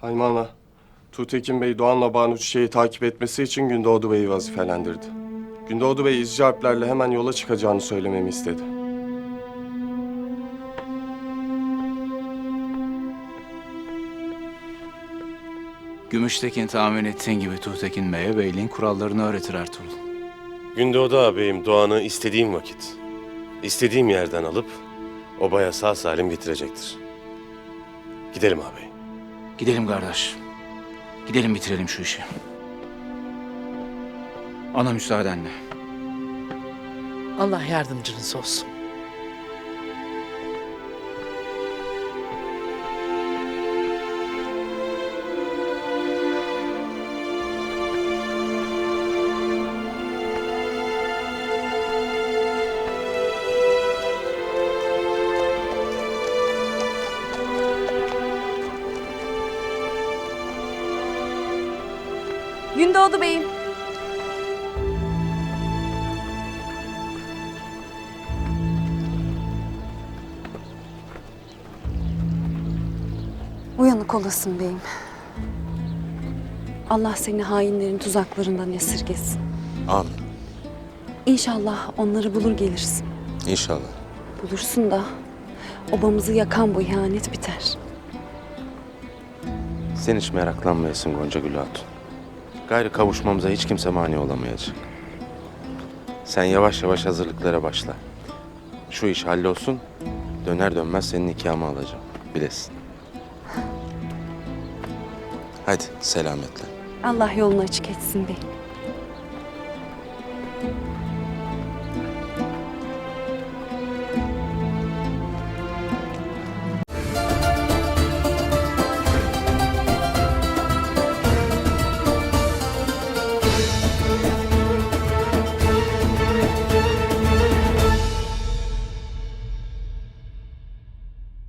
Haymana, Tuğtekin Bey Doğan'la Banu Çiçek'i takip etmesi için Gündoğdu Bey'i vazifelendirdi. Gündoğdu Bey izci harplerle hemen yola çıkacağını söylememi istedi. Gümüştekin tahmin ettiğin gibi Tuğtekin Bey'e beyliğin kurallarını öğretir Ertuğrul. Gündoğdu ağabeyim Doğan'ı istediğim vakit, istediğim yerden alıp obaya sağ salim getirecektir. Gidelim ağabey. Gidelim kardeş. Gidelim bitirelim şu işi. Ana müsaadenle. Allah yardımcınız olsun. Gündoğdu Bey'im. Uyanık olasın beyim. Allah seni hainlerin tuzaklarından esirgesin. Amin. İnşallah onları bulur gelirsin. İnşallah. Bulursun da obamızı yakan bu ihanet biter. Sen hiç meraklanmayasın Gonca Gül Hatun. Gayrı kavuşmamıza hiç kimse mani olamayacak. Sen yavaş yavaş hazırlıklara başla. Şu iş hallolsun, döner dönmez senin nikahımı alacağım. Bilesin. Hadi selametle. Allah yolunu açık etsin beyim.